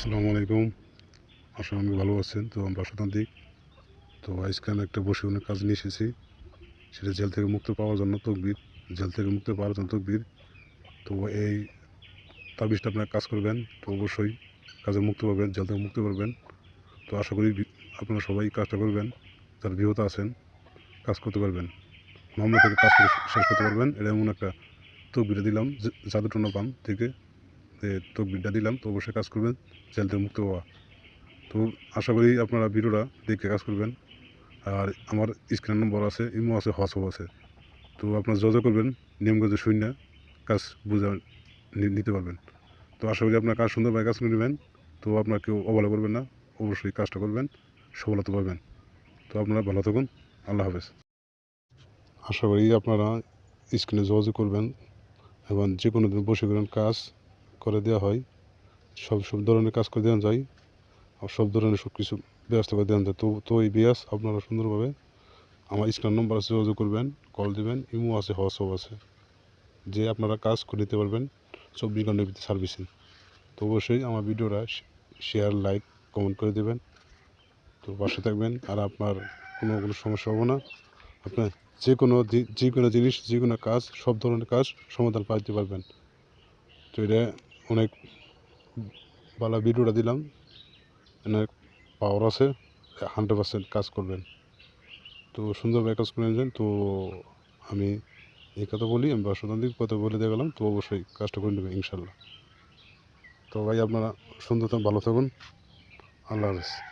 আসসালামু আলাইকুম। আশা আমি ভালো আছেন, তো আমরা শতান্তিক তো আজকে আমি একটা বসে অনেক কাজ নিয়ে এসেছি। সেটা জেল থেকে মুক্ত পাওয়ার জন্য তকবির, জেল থেকে মুক্ত পাওয়ার জন্য তকবির। তো এই তাবিজটা আপনারা কাজ করবেন, তো অবশ্যই কাজে মুক্ত পাবেন, জেল থেকে মুক্ত পারবেন তো আশা করি আপনারা সবাই কাজটা করবেন, যারা বিহত আছেন, কাজ করতে পারবেন। মামলা থেকে কাজ করে শেষ করতে পারবেন। এটা এমন একটা তকবিরে দিলাম জাদুটনা পান থেকে। তকবিরটা দিলাম, তো অবশ্যই কাজ করবেন জেল থেকে মুক্ত হওয়া। তো আশা করি আপনারা ভিডিওটা দেখে কাজ করবেন। আর আমার স্ক্রিন নম্বর আছে, ইমো আছে, হোয়াটসঅ্যাপ আছে। তো আপনারা যোগাযোগ করবেন নিয়মগত শূন্য কাজ বুঝা নিতে পারবেন। তো আশা করি আপনার কাজ সুন্দরভাবে কাজ করে নেবেন। তো আপনার কেউ অবহেলা করবেন না, অবশ্যই কাজটা করবেন, সফলতা পাবেন। তো আপনারা ভালো থাকুন, আল্লাহ হাফেজ। আশা করি আপনারা স্ক্রিনে যোগাযোগ করবেন এবং যে কোনো দিন বসে করেন কাজ করে দেওয়া হয়, সব সব ধরনের কাজ করে দেওয়া যায়, আর সব ধরনের সব কিছু ব্যবস্থা করে দেওয়া যায়। তো তো এই বিয়াস আপনারা সুন্দরভাবে আমার স্ক্রিন নম্বর আছে, যোগাযোগ করবেন, কল দেবেন, ইমো আছে, হোয়াটসঅ্যাপ আছে, যে আপনারা কাজ করে নিতে পারবেন চব্বিশ ঘণ্টার ভিতরে সার্ভিসিং। তো অবশ্যই আমার ভিডিওটা শেয়ার, লাইক, কমেন্ট করে দেবেন। তো পাশে থাকবেন, আর আপনার কোনো কোনো সমস্যা হবে না। আপনার যে কোনো যে কোনো জিনিস, যে কোনো কাজ, সব ধরনের কাজ সমাধান পাইতে পারবেন। তো এটা অনেক বালা ভিডিওটা দিলাম। অনেক পাওয়ার আছে হান্ড্রেড পার্সেন্ট কাজ করবেন। তো সুন্দরভাবে কাজ করে নিয়েছেন তো আমি এই কথা বলি, আমি বাসন্তিক কথা বলে দিয়ে গেলাম তো অবশ্যই কাজটা করে নেবেন, ইনশাল্লাহ। তো ভাই, আপনারা সুন্দর ভালো থাকুন। আল্লাহ হাফেজ।